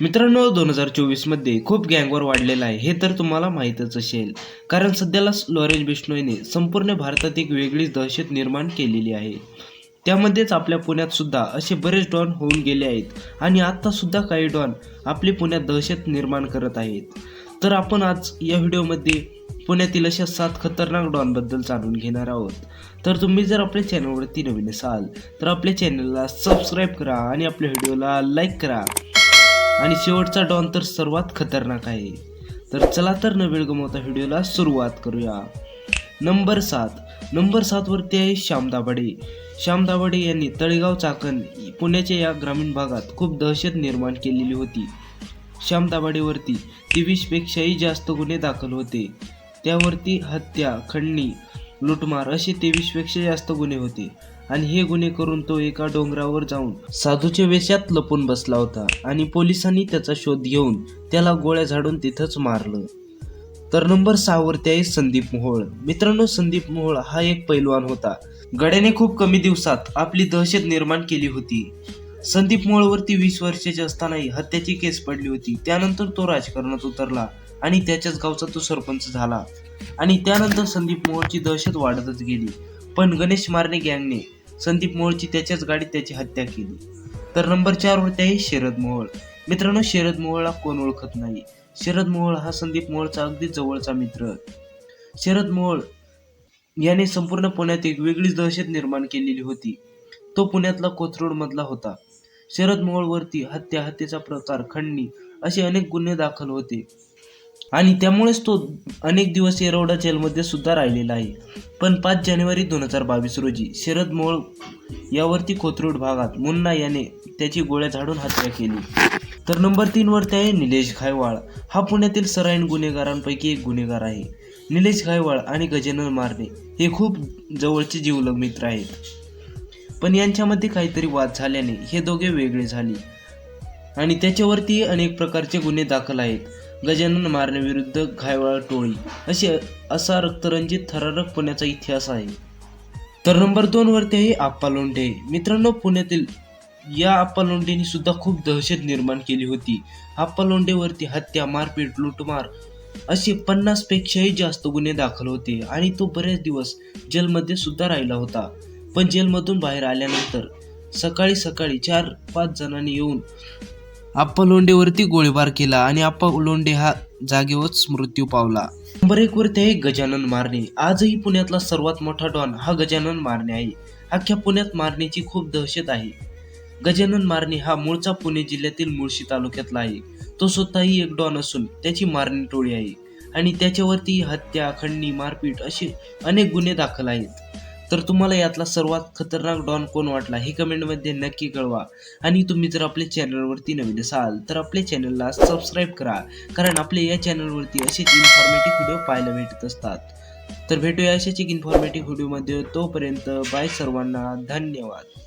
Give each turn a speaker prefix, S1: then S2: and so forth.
S1: मित्रांनो दोन हजार चोवीसमध्ये खूप गँगवर वाढलेला आहे. हे तर तुम्हाला माहीतच असेल. कारण सध्याला लॉरेज बिश्नोईने संपूर्ण भारतात एक वेगळीच दहशत निर्माण केलेली आहे. त्यामध्येच आपल्या पुण्यात सुद्धा असे बरेच डॉन होऊन गेले आहेत आणि आत्तासुद्धा काही डॉन आपली पुण्यात दहशत निर्माण करत आहेत. तर आपण आज या व्हिडिओमध्ये पुण्यातील अशा सात खतरनाक डॉनबद्दल जाणून घेणार आहोत. तर तुम्ही जर आपल्या चॅनलवरती नवीन असाल तर आपल्या चॅनलला सबस्क्राईब करा आणि आपल्या व्हिडिओला लाईक करा. आणि शेवटचा डॉन तर सर्वात खतरनाक आहे. तर चला तर न वेळ गमवता व्हिडिओला सुरुवात करूया. नंबर सात. नंबर सातवरती आहे श्याम दाभाडे. श्याम दाभाडे यांनी तळेगाव चाकण पुण्याच्या या ग्रामीण भागात खूप दहशत निर्माण केलेली होती. श्याम दाभाडेवरती तेवीसपेक्षाही जास्त गुन्हे दाखल होते. त्यावरती हत्या खंडणी लुटमार असे तेवीसपेक्षा जास्त गुन्हे होते. आणि हे गुन्हे करून तो एका डोंगरावर जाऊन साधूच्या वेशात लपून बसला होता आणि पोलिसांनी त्याचा शोध घेऊन त्याला गोळ्या झाडून तिथंच मारलं. तर नंबर सहावरती आहे संदीप मोहोळ. मित्रांनो संदीप मोहोळ हा एक पैलवान होता. गड्याने खूप कमी दिवसात आपली दहशत निर्माण केली होती. संदीप मोहोळवरती वीस वर्षाचे असतानाही हत्याची केस पडली होती. त्यानंतर तो राजकारणात उतरला आणि त्याच्याच गावचा तो सरपंच झाला. आणि त्यानंतर संदीप मोहोळची दहशत वाढतच गेली. पण गणेश मारणे गँगने संदीप मोहोळची त्याच्याच गाडीत त्याची हत्या केली. तर नंबर चारवरती आहे शरद मोहोळ. मित्रांनो शरद मोहोळला कोण ओळखत नाही? शरद मोहोळ हा संदीप मोहोळचा अगदी जवळचा मित्र. शरद मोहोळ याने संपूर्ण पुण्यात एक वेगळीच दहशत निर्माण केलेली होती. तो पुण्यातला कोथरूडमधला होता. शरद मोहोळवरती हत्या हत्येचा प्रकार खंडणी असे अनेक गुन्हे दाखल होते. आणि त्यामुळेच तो अनेक दिवस येरवडा जेलमध्ये सुद्धा राहिलेला आहे. पण पाच जानेवारी दोन हजार बावीस रोजी शरद मोळ यावरती कोथरूड भागात मुन्ना याने त्याची गोळ्या झाडून हत्या केली. तर नंबर तीनवरती आहे निलेश घायवाळ. हा पुण्यातील सराईन गुन्हेगारांपैकी एक गुन्हेगार आहे. निलेश घायवाळ आणि गजानन मारणे हे खूप जवळचे जीवलग मित्र आहेत. पण यांच्यामध्ये काहीतरी वाद झाल्याने हे दोघे वेगळे झाले. आणि त्याच्यावरती अनेक प्रकारचे गुन्हे दाखल आहेत. गजानन मारण्याविरुद्ध घायवाळ टोळी. असे असा रक्तरंजित थरारक पुण्याचा इतिहास आहे. तर नंबर दोन वरती आहे आप्पा लोंढे. मित्रांनो पुण्यातील या आप्पा लोंढेंनी सुद्धा खूप दहशत निर्माण केली होती. आप्पा लोंढेवरती हत्या मारपीट लुटमार असे पन्नास पेक्षाही जास्त गुन्हे दाखल होते आणि तो बरेच दिवस जेलमध्ये सुद्धा राहिला होता. पण जेलमधून बाहेर आल्यानंतर सकाळी सकाळी चार पाच जणांनी येऊन आप्पा लोंढेवरती गोळीबार केला आणि आप्पा लोंढे हा जागेवरच मृत्यू पावला. नंबर एक वरती आहे गजानन मारणे. आजही पुण्यातला सर्वात मोठा डॉन हा गजानन मारणे आहे. अख्ख्या पुण्यात मारणेची खूप दहशत आहे. गजानन मारणे हा मूळचा पुणे जिल्ह्यातील मुळशी तालुक्यातला आहे. तो स्वतःही एक डॉन असून त्याची मारणी टोळी आहे. आणि त्याच्यावरती हत्या खंडणी मारपीट असे अनेक गुन्हे दाखल आहेत. तर तुम्हाला यातला सर्वात खतरनाक डॉन कोण वाटला हे कमेंटमध्ये नक्की कळवा. आणि तुम्ही जर आपल्या चॅनलवरती नवीन असाल तर आपल्या चॅनलला सबस्क्राईब करा कारण आपल्या या चॅनलवरती असेच इन्फॉर्मेटिव्ह व्हिडिओ पाहायला भेटत असतात. तर भेटूया अशाच एक इन्फॉर्मेटिव्ह व्हिडिओमध्ये तोपर्यंत बाय सर्वांना धन्यवाद.